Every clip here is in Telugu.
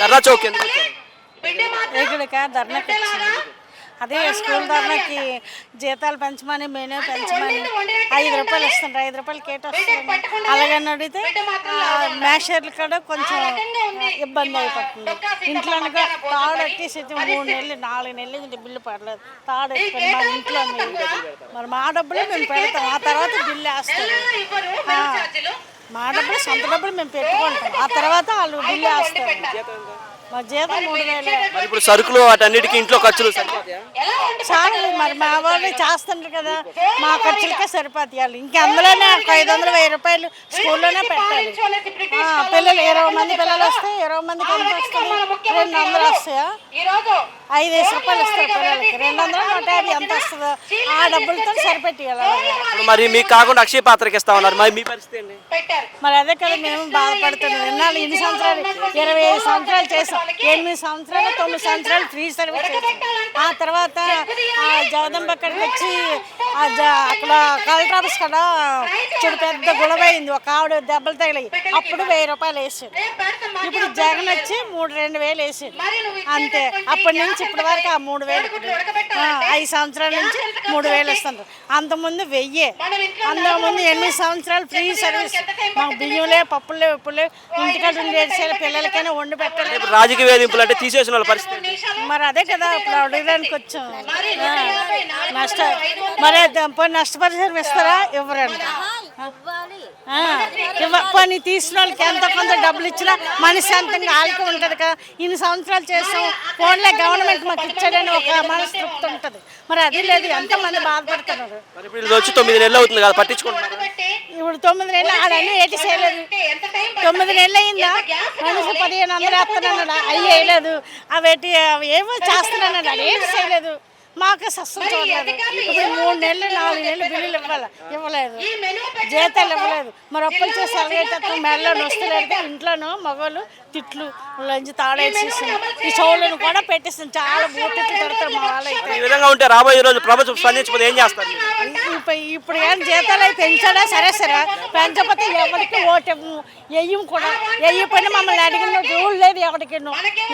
ధర్నా చౌక్ ఎందుకు వచ్చారు ఇక్కడిక ధర్నాకి వచ్చింది అదే స్కూల్ ధర్నాకి జీతాలు పెంచమని మేనే పెంచమని ఐదు రూపాయలు ఇస్తుండ్రు ఐదు రూపాయలు కేట వస్తుంది అలాగని అడిగితే మేషర్లు కూడా కొంచెం ఇబ్బంది అయిపోతుంది. ఇంట్లో తాడు ఎట్టేసి మూడు నెలలు నాలుగు నెలలు బిల్లు పడలేదు. తాడు ఎట్టుకొని మా ఇంట్లో. మరి మా డబ్బులే మేము పెడతాం. ఆ తర్వాత బిల్లు వేస్తాం మా డబ్బులు సొంత డబ్బులు మేము పెట్టుకుంటాం. ఆ తర్వాత వాళ్ళు బిల్లు వేస్తారు. మా జీతం మూడు వేలు. మరి ఇప్పుడు సరుకులు వాటన్నిటికీ ఇంట్లో ఖర్చులు సరిపోతాయా? చాలు మరి మా వాళ్ళు చేస్తుంటారు కదా. మా ఖర్చులకే సరిపోతాయి ఇంకా అందులోనే ఒక ఐదు వందలు వెయ్యి రూపాయలు స్కూల్లోనే పెట్టాలి. పిల్లలు ఇరవై మంది పిల్లలు వస్తే ఇరవై మందికి ఎంత వస్తుంది రెండు వందలు వస్తాయా? ఐదు వేసి రూపాయలు ఇస్తారు పిల్లలకి. రెండు వందలు నూట యాభై ఎంత వస్తుందో ఆ డబ్బులతో సరిపెట్టియాలి. మరి మీకు కాకుండా అక్షయ పాత్రకి ఇస్తా ఉన్నారు. మరి మీ పరిస్థితి ఏంటి? మరి అదే కదా మేము బాధపడుతున్నాం. ఎన్నాళ్ళు ఇన్ని సంవత్సరాలు? ఇరవై ఐదు సంవత్సరాలు చేసాం. ఎనిమిది సంవత్సరాలు తొమ్మిది సంవత్సరాలు ఫ్రీ సర్వీస్ ఆ తర్వాత ఆ జగదంబ అక్కడికి వచ్చి అక్కడ కలెక్టర్ ఆఫీస్ కాడ? చూడు పెద్ద గుళమైంది ఒక ఆవిడ దెబ్బలు తగిలాయి. అప్పుడు వెయ్యి రూపాయలు వేసాడు ఇప్పుడు జగన్ వచ్చి మూడు రెండు వేలు వేసాడు అంతే. అప్పటి నుంచి ఇప్పటి వరకు ఆ మూడు వేలు ఐదు సంవత్సరాల నుంచి మూడు వేలు ఇస్తున్నారు. అంతకుముందు వెయ్యే. అంతకుముందు ఎనిమిది సంవత్సరాలు ఫ్రీ సర్వీస్. మాకు బియ్యంలే పప్పులే ఉప్పులే ఇంటికాడ ఉండేసే పిల్లలకైనా వండి పెట్టలే. ఇప్పుడు రాజకీయ వేధింపులు అంటే తీసేసిన వాళ్ళ పరిస్థితి? మరి అదే కదా ఇప్పుడు అడగడానికి వచ్చాం. నష్ట మరి పోనీ నష్టపరిహారం ఇస్తారా? ఇవ్వరండి. పోనీ తీసిన వాళ్ళకి ఎంత కొంత డబ్బులు ఇచ్చినా మనశాంతంగా వాళ్ళకి ఉంటుంది కదా. ఇన్ని సంవత్సరాలు చేస్తాం ఫోన్లే గవర్నమెంట్ మాకు ఇచ్చాడని ఒక మనస్తృప్తి ఉంటుంది. మరి అది లేదు. ఎంతమంది బాధపడుతున్నారు? వచ్చి తొమ్మిది నెలలు అవుతుంది కదా పట్టించుకుంటున్నారు ఇప్పుడు తొమ్మిది నెలలు ఆడన్నీ ఏటి చేయలేదు. తొమ్మిది నెలలు అయిందా? మనిషి పదిహేను వందలు వేస్తున్నాడు అవి వేయలేదు అవి ఏమో చేస్తున్నాడు. అది ఏటి చేయలేదు. మాకు ఇప్పుడు మూడు నెలలు నాలుగు నెలలు బిల్లులు ఇవ్వాలి? ఇవ్వలేదు. జీతాలు ఇవ్వలేదు. మరి అప్పులు చేసి అలగేటప్పుడు మెడలో నొస్తలేదు ఇంట్లోనూ మగవాళ్ళు తిట్లు లంచి తాడేసేసి ఈ చెవులను కూడా పెట్టేస్తాం చాలా బూటిట్లు తిడతారు మా వాళ్ళు అయితే ఈ విధంగా ఉంటే రాబోయే రోజు ప్రభుత్వం స్పందించకపోతే ఏం చేస్తారు? ఇప్పుడు ఇప్పుడు కానీ జీతాలు అవి పెంచాడా సరే సరే. పెంచకపోతే ఎవరికి ఓటము? వెయ్యం కూడా. వెయ్యిపోయినా మమ్మల్ని అడిగిన రూల్ లేదు ఎవరికి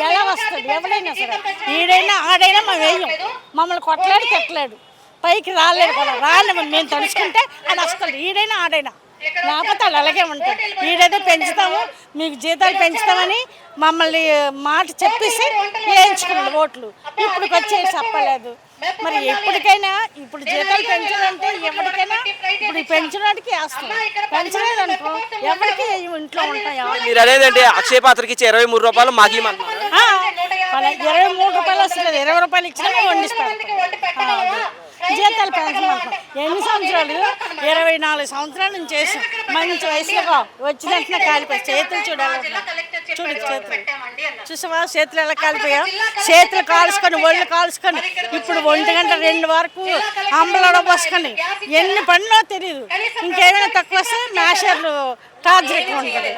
ఎలా వస్తుంది? ఎవడైనా సరే. ఈడైనా ఆడైనా మేము వెయ్యం మమ్మల్ని కొట్టలేడు తిట్టలేడు. పైకి రాలేడు కూడా రాని మేము తలుచుకుంటే అది వస్తుంది ఈడైనా ఆడైనా. లేకపోతే వాళ్ళు అలాగే ఉంటారు. ఈడైతే పెంచుతాము మీకు జీతాలు పెంచుతామని మమ్మల్ని మాట చెప్పేసి వేయించుకున్నాడు ఓట్లు. ఇప్పుడు వచ్చి చెప్పలేదు. మరి ఎప్పటికైనా ఇప్పుడు జీతాలు పెంచాలంటే ఎవరికైనా ఇప్పుడు పెంచడానికి వేస్తాం పెంచలేదు అనుకో ఎవరికి ఇంట్లో ఉంటాం ఎవరు మీరు అక్షయ పాత్రకి ఇచ్చే ఇరవై మూడు రూపాయలు మాకు ఇరవై మూడు రూపాయలు వస్తుంది ఇరవై రూపాయలు ఇచ్చినా మేము వండిసి పెడతాం ఆ, అదే. జీతాలు పెంచమంటాం ఎన్ని సంవత్సరాలు? ఇరవై నాలుగు సంవత్సరాల నుంచి చేసాం మంచి వయసులో వచ్చినట్టు కాలిపోయి చేతులు చూడాలి. చూడు చేతులు. చూసావా? చేతులు ఎలా కాలిపోయా? చేతులు కాల్చుకొని ఒళ్ళు కాల్చుకొని. ఇప్పుడు ఒంటి గంట రెండు వరకు అంబలడ పోసుకొని ఎన్ని పనులో తెలియదు ఇంకేమైనా తక్కువ వస్తే మ్యాషర్లు టార్చర్ ఎక్కువ ఉంటుంది